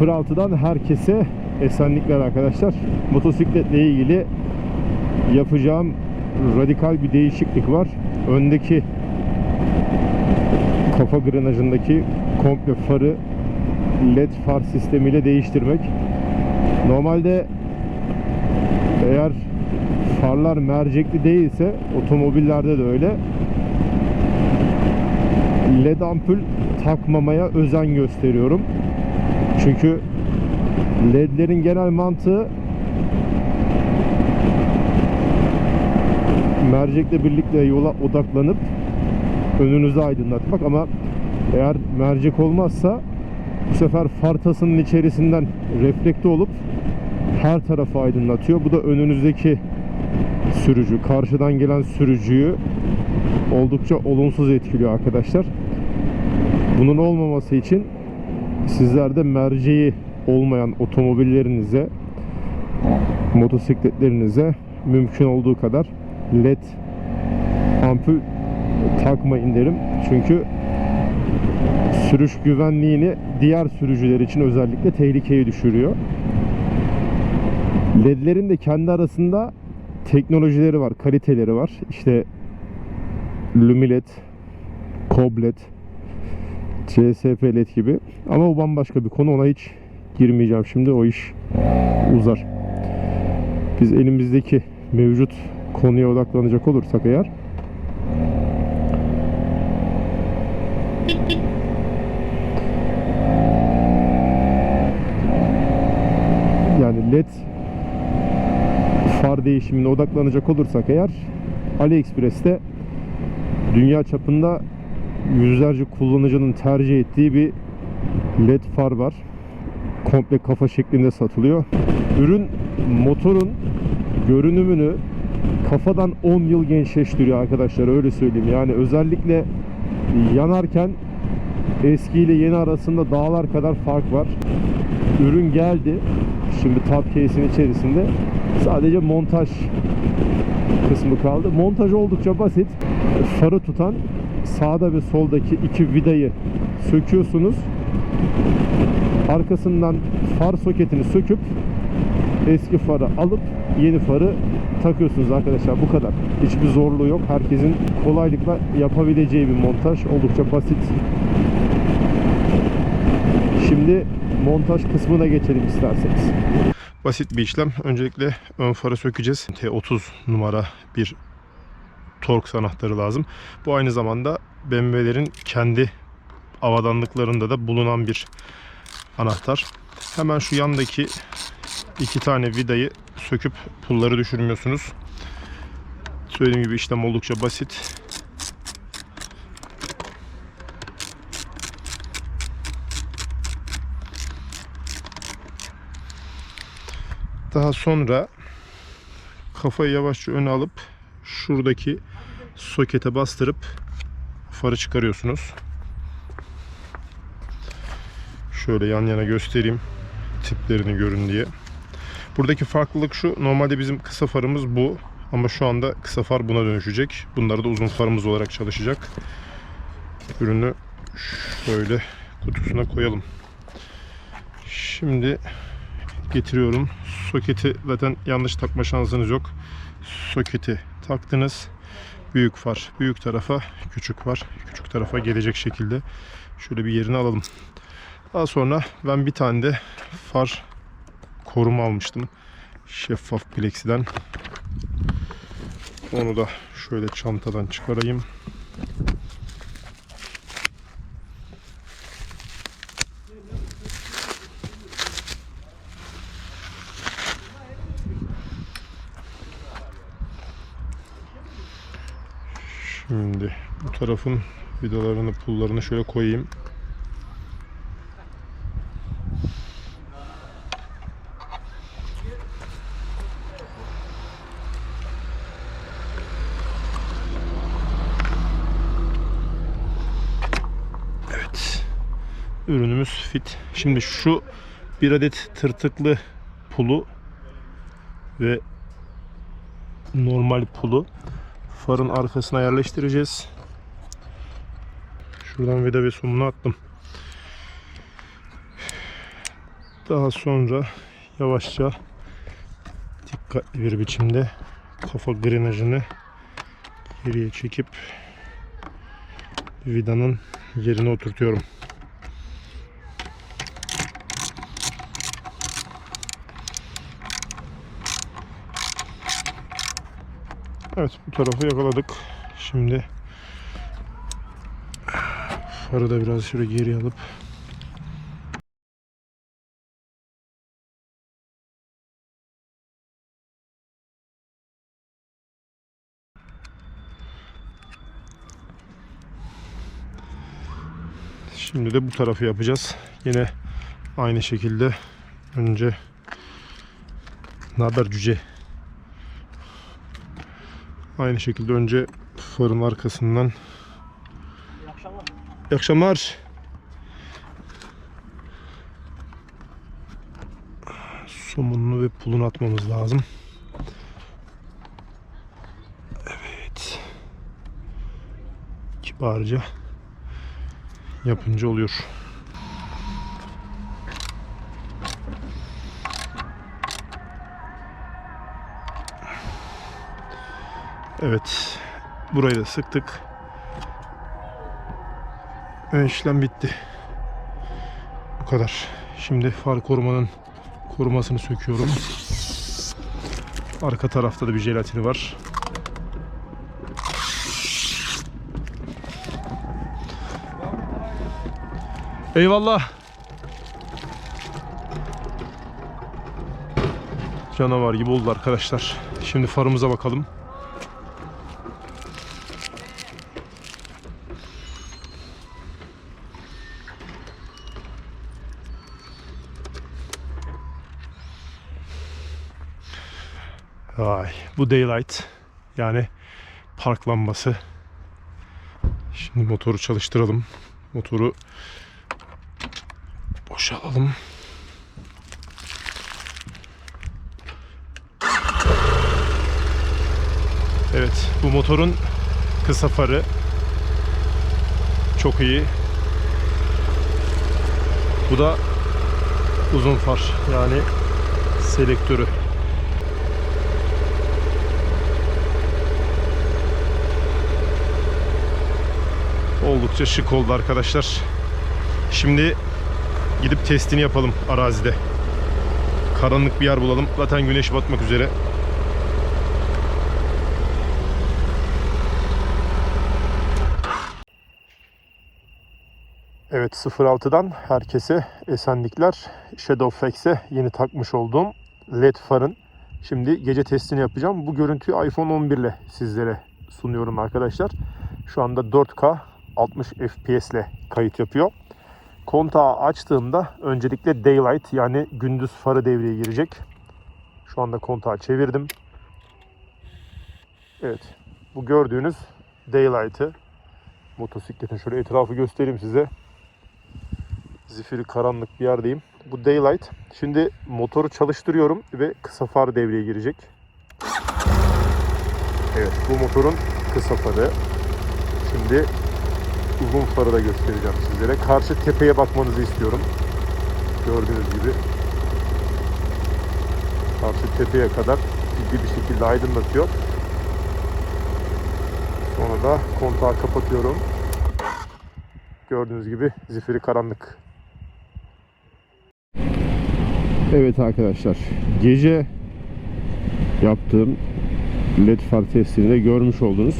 06'dan herkese esenlikler arkadaşlar. Motosikletle ilgili yapacağım radikal bir değişiklik var. Öndeki kafa grenajındaki komple farı led far sistemiyle değiştirmek. Normalde eğer farlar mercekli değilse otomobillerde de öyle led ampul takmamaya özen gösteriyorum. Çünkü ledlerin genel mantığı mercekle birlikte yola odaklanıp önünüzü aydınlatmak ama eğer mercek olmazsa bu sefer far tasının içerisinden reflekte olup her tarafı aydınlatıyor. Bu da önünüzdeki sürücü, karşıdan gelen sürücüyü oldukça olumsuz etkiliyor arkadaşlar. Bunun olmaması için sizler de merceği olmayan otomobillerinize, motosikletlerinize mümkün olduğu kadar led ampul takmayın derim. Çünkü sürüş güvenliğini diğer sürücüler için özellikle tehlikeye düşürüyor. LED'lerin de kendi arasında teknolojileri var, kaliteleri var. İşte Lumiled, Cobled, CSP LED gibi. Ama o bambaşka bir konu. Ona hiç girmeyeceğim şimdi. O iş uzar. Biz elimizdeki mevcut konuya odaklanacak olursak eğer yani led far değişimine odaklanacak olursak eğer AliExpress'te dünya çapında yüzlerce kullanıcının tercih ettiği bir led far var. Komple kafa şeklinde satılıyor. Ürün motorun görünümünü kafadan 10 yıl gençleştiriyor arkadaşlar öyle söyleyeyim. Yani özellikle yanarken eski ile yeni arasında dağlar kadar fark var. Ürün geldi. Şimdi top case'in içerisinde sadece montaj kısmı kaldı. Montaj oldukça basit. Farı tutan sağda ve soldaki iki vidayı söküyorsunuz. Arkasından far soketini söküp eski farı alıp yeni farı takıyorsunuz arkadaşlar. Bu kadar. Hiçbir zorluğu yok. Herkesin kolaylıkla yapabileceği bir montaj. Oldukça basit. Şimdi montaj kısmına geçelim isterseniz. Basit bir işlem. Öncelikle ön farı sökeceğiz. T30 numara bir tork anahtarı lazım. Bu aynı zamanda BMW'lerin kendi avadanlıklarında da bulunan bir anahtar. Hemen şu yandaki iki tane vidayı söküp pulları düşürmüyorsunuz. Söylediğim gibi işlem oldukça basit. Daha sonra kafayı yavaşça öne alıp şuradaki sokete bastırıp farı çıkarıyorsunuz. Şöyle yan yana göstereyim tiplerini görün diye. Buradaki farklılık şu. Normalde bizim kısa farımız bu. Ama şu anda kısa far buna dönüşecek. Bunları da uzun farımız olarak çalışacak. Ürünü şöyle kutusuna koyalım. Şimdi getiriyorum. Soketi zaten yanlış takma şansınız yok. Soketi taktınız. Büyük far büyük tarafa, küçük far küçük tarafa gelecek şekilde şöyle bir yerini alalım. Daha sonra ben bir tane de far koruma almıştım. Şeffaf plexiden. Onu da şöyle çantadan çıkarayım. Şimdi bu tarafın vidalarını, pullarını şöyle koyayım. Evet. Ürünümüz fit. Şimdi şu bir adet tırtıklı pulu ve normal pulu farın arkasına yerleştireceğiz. Şuradan vida ve somunu attım. Daha sonra yavaşça dikkatli bir biçimde kafa grenajını geriye çekip vidanın yerine oturtuyorum. Evet bu tarafı yakaladık. Şimdi farı da biraz şöyle geri alıp Şimdi de bu tarafı yapacağız. Yine aynı şekilde önce ne haber cüce? Aynı şekilde önce farın arkasından İyi akşamlar. İyi akşamlar. Somununu ve pulunu atmamız lazım. Evet. Kibarca yapınca oluyor. Evet. Burayı da sıktık. Ön işlem bitti. Bu kadar. Şimdi far korumanın korumasını söküyorum. Arka tarafta da bir jelatini var. Eyvallah. Canavar gibi oldu arkadaşlar. Şimdi farımıza bakalım. Vay, bu daylight yani park lambası. Şimdi motoru çalıştıralım. Motoru boşalalım. Evet, bu motorun kısa farı çok iyi. Bu da uzun far yani selektörü. Oldukça şık oldu arkadaşlar. Şimdi gidip testini yapalım arazide. Karanlık bir yer bulalım. Zaten güneş batmak üzere. Evet 06'dan herkese esenlikler. Shadowfax'e yeni takmış olduğum LED farın şimdi gece testini yapacağım. Bu görüntüyü iPhone 11 ile sizlere sunuyorum arkadaşlar. Şu anda 4K 60 FPS ile kayıt yapıyor. Kontağı açtığımda öncelikle daylight yani gündüz farı devreye girecek. Şu anda kontağı çevirdim. Evet. Bu gördüğünüz daylight'ı motosikletin şöyle etrafı göstereyim size. Zifiri karanlık bir yerdeyim. Bu daylight. Şimdi motoru çalıştırıyorum ve kısa far devreye girecek. Evet bu motorun kısa farı. Şimdi uzun farı da göstereceğim sizlere. Karşı tepeye bakmanızı istiyorum. Gördüğünüz gibi. Karşı tepeye kadar ciddi bir şekilde aydınlatıyor. Sonra da kontağı kapatıyorum. Gördüğünüz gibi zifiri karanlık. Evet arkadaşlar. Gece yaptığım led far testini de görmüş oldunuz.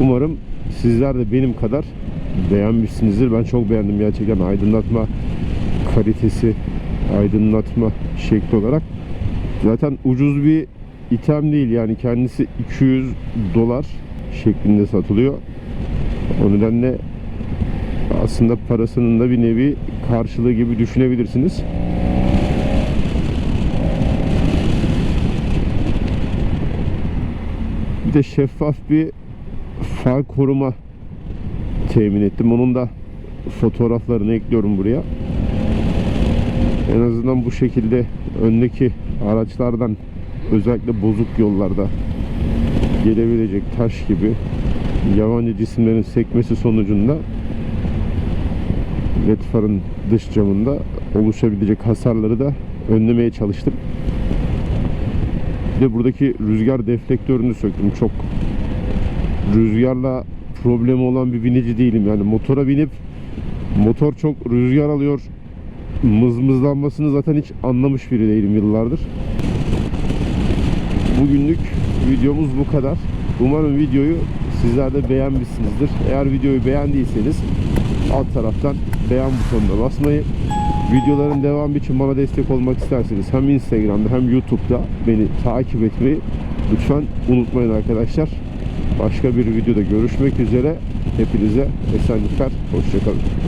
Umarım sizler de benim kadar beğenmişsinizdir. Ben çok beğendim gerçekten aydınlatma kalitesi, aydınlatma şekli olarak. Zaten ucuz bir item değil yani kendisi 200 dolar şeklinde satılıyor. O nedenle aslında parasının da bir nevi karşılığı gibi düşünebilirsiniz. Bir de şeffaf bir far koruma temin ettim. Onun da fotoğraflarını ekliyorum buraya. En azından bu şekilde öndeki araçlardan özellikle bozuk yollarda gelebilecek taş gibi yabancı cisimlerin sekmesi sonucunda led farın dış camında oluşabilecek hasarları da önlemeye çalıştım. Bir de buradaki rüzgar deflektörünü söktüm. Çok rüzgarla problemi olan bir binici değilim. Yani motora binip motor çok rüzgar alıyor. Mızmızlanmasını zaten hiç anlamış biri değilim yıllardır. Bugünlük videomuz bu kadar. Umarım videoyu sizler de beğenmişsinizdir. Eğer videoyu beğendiyseniz alt taraftan beğen butonuna basmayı, videoların devamı için bana destek olmak isterseniz hem Instagram'da hem YouTube'da beni takip etmeyi lütfen unutmayın arkadaşlar. Başka bir videoda görüşmek üzere. Hepinize esenlikler. Hoşçakalın.